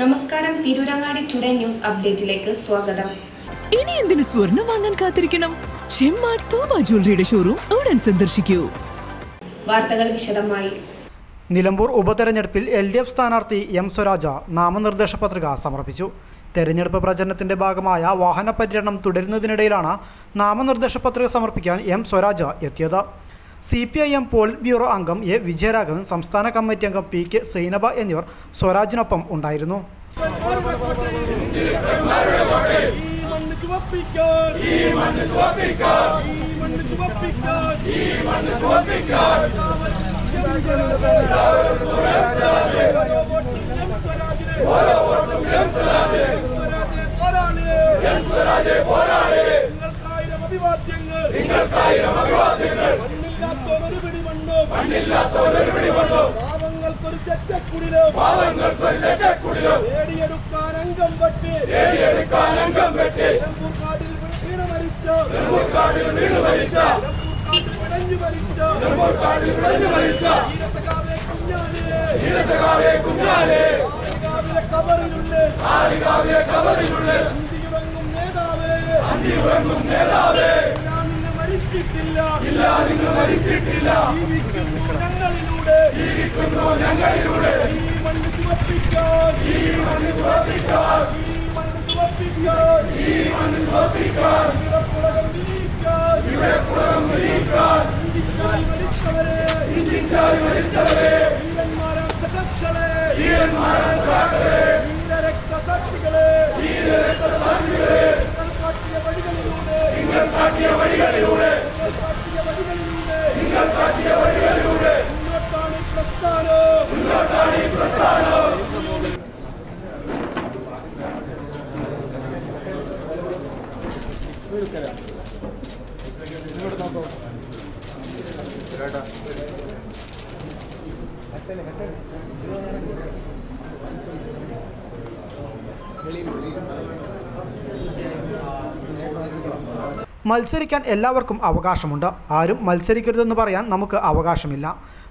നമസ്കാരം Tirurangadi today news അപ്ഡേറ്റിലേക്ക് സ്വാഗതം. ഇനി എന്തിനു സ്വർണം വാങ്ങാൻ കാത്തിരിക്കണം? ചെമ്മാട് തൂബ ജ്വല്ലറിയുടെ ഷോറൂം ഉടൻ സന്ദർശിക്കൂ. വാർത്തകൾ വിശദമായി. നിലമ്പൂർ ഉപതെരഞ്ഞെടുപ്പിൽ എൽ ഡി എഫ് സ്ഥാനാർത്ഥി എം സ്വരാജ നാമനിർദ്ദേശ പത്രിക സമർപ്പിച്ചു. തെരഞ്ഞെടുപ്പ് പ്രചരണത്തിന്റെ ഭാഗമായ വാഹന പര്യടനം തുടരുന്നതിനിടയിലാണ് നാമനിർദ്ദേശ പത്രിക സമർപ്പിക്കാൻ എം സ്വരാജ എത്തിയത്. C P I M polit bureau അംഗം എ വിജയരാഘവൻ സംസ്ഥാന കമ്മിറ്റി അംഗം പി കെ സൈനബ എന്നിവർ സ്വരാജിനൊപ്പം ഉണ്ടായിരുന്നു. നിങ്ങൾക്കായിരം അഭിവാദ്യങ്ങൾ നിങ്ങൾക്കായിരം അഭിവാദ്യങ്ങൾ മണ്ണില്ലാത്തോരൊരു പിടി മണ്ണോ മണ്ണില്ലാത്തോരൊരു പിടി മണ്ണോ പാവങ്ങൾക്കൊരു ചെറ്റക്കുടിലോ. പാവങ്ങൾക്കൊരു ചെറ്റക്കുടിലോ. നേടിയെടുക്കാൻ അംഗം വെട്ടി. നേടിയെടുക്കാൻ അംഗം വെട്ടി. നെമ്പൂർക്കാട്ടിൽ വീണ് മരിച്ച. നെമ്പൂർക്കാട്ടിൽ വീണ് മരിച്ച. വിടഞ്ഞു മരിച്ച. നെമ്പൂർക്കാട്ടിൽ വിടഞ്ഞു മരിച്ച. ധീരസഖാവേ കുഞ്ഞാലേ. ധീരസഖാവേ കുഞ്ഞാലേ. ആലികാവിലെ കബറിലുണ്ട് ആലികാവിലെ കബറിലുണ്ട് അന്തിയുറങ്ങും നേതാവേ. അന്തിയുറങ്ങും നേതാവേ. മരിച്ചിട്ടില്ല ഇല്ല നിങ്ങൾ മരിച്ചിട്ടില്ല. ഞങ്ങളിലൂടെ. ജീവിക്കുന്നു ഞങ്ങളിലൂടെ. ഈ മണ്ണ് ചുവപ്പിക്കാൻ. ഈ മണ്ണ് ചുവപ്പിക്കാൻ. ഈ മണ്ണ് ചുവപ്പിക്കാൻ. ഈ മണ്ണ് ചുവപ്പിക്കാൻ. ഇവിടെ പുറകം വിരിയിക്കാൻ. ഇവിടെ പുറകം വിരിയിക്കാൻ. ഇഞ്ചിക്കായി മരിച്ചവരെ. ഇഞ്ചിക്കായി മരിച്ചവരെ. ധീരന്മാരാ സഖാക്കളെ ധീരന്മാരാ മത്സരിക്കാൻ എല്ലാവർക്കും അവകാശമുണ്ട്. ആരും മത്സരിക്കരുതെന്ന് പറയാൻ നമുക്ക് അവകാശമില്ല.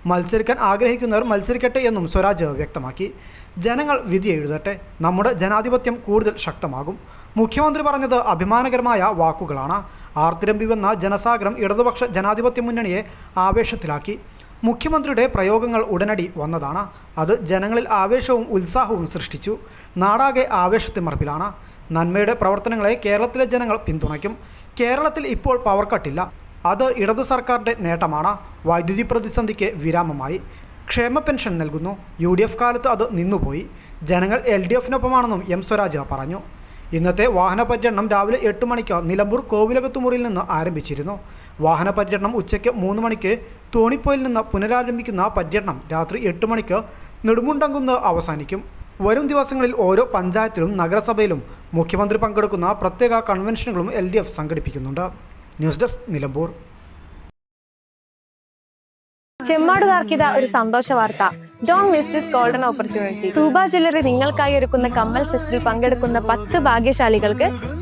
മത്സരിക്കാൻ ആഗ്രഹിക്കുന്നവർ മത്സരിക്കട്ടെ എന്നും സ്വരാജ് വ്യക്തമാക്കി. ജനങ്ങൾ വിധി എഴുതട്ടെ. നമ്മുടെ ജനാധിപത്യം കൂടുതൽ ശക്തമാകും. മുഖ്യമന്ത്രി പറഞ്ഞത് അഭിമാനകരമായ വാക്കുകളാണ്. ആർത്തിരമ്പി വന്ന ജനസാഗരം ഇടതുപക്ഷ ജനാധിപത്യ മുന്നണിയെ ആവേശത്തിലാക്കി. മുഖ്യമന്ത്രിയുടെ പ്രയോഗങ്ങൾ ഉടനടി വന്നതാണ്. അത് ജനങ്ങളിൽ ആവേശവും ഉത്സാഹവും സൃഷ്ടിച്ചു. നാടാകെ ആവേശത്തിമർപ്പിലാണ് നന്മയുടെ പ്രവർത്തനങ്ങളെ കേരളത്തിലെ ജനങ്ങൾ പിന്തുണയ്ക്കും. കേരളത്തിൽ ഇപ്പോൾ പവർ കട്ടില്ല അത് ഇടതു സർക്കാരിന്റെ നേട്ടമാണ്. വൈദ്യുതി പ്രതിസന്ധിക്ക് വിരാമമായി. ക്ഷേമ പെൻഷൻ നൽകുന്നു. യു ഡി എഫ് കാലത്ത് അത് നിന്നുപോയി. ജനങ്ങൾ എൽ ഡി എഫിനൊപ്പമാണെന്നും എം സ്വരാജ് പറഞ്ഞു. ഇന്നത്തെ വാഹന പര്യടനം രാവിലെ എട്ട് മണിക്ക് നിലമ്പൂർ കോവിലകത്തുമുറിയിൽ നിന്ന് ആരംഭിച്ചിരുന്നു. വാഹന പര്യടനം ഉച്ചയ്ക്ക് മൂന്ന് മണിക്ക് തോണിപ്പോയിൽ നിന്ന് പുനരാരംഭിക്കുന്ന പര്യടനം രാത്രി എട്ട് മണിക്ക് നെടുമുണ്ടങ്കുന്ന് അവസാനിക്കും. വരും ദിവസങ്ങളിൽ ഓരോ പഞ്ചായത്തിലും നഗരസഭയിലും മുഖ്യമന്ത്രി പങ്കെടുക്കുന്ന പ്രത്യേക കൺവെൻഷനുകളും എൽ സംഘടിപ്പിക്കുന്നുണ്ട്. News desk Nilambur. ചെമ്മാടുകാർക്കിത ഒരു സന്തോഷ വാർത്ത. Don't miss this golden opportunity Thooba jewellery നിങ്ങൾക്കായി ഒരുക്കുന്ന കമ്മൽ ഫെസ്റ്റിൽ പങ്കെടുക്കുന്ന പത്ത് ഭാഗ്യശാലികൾക്ക്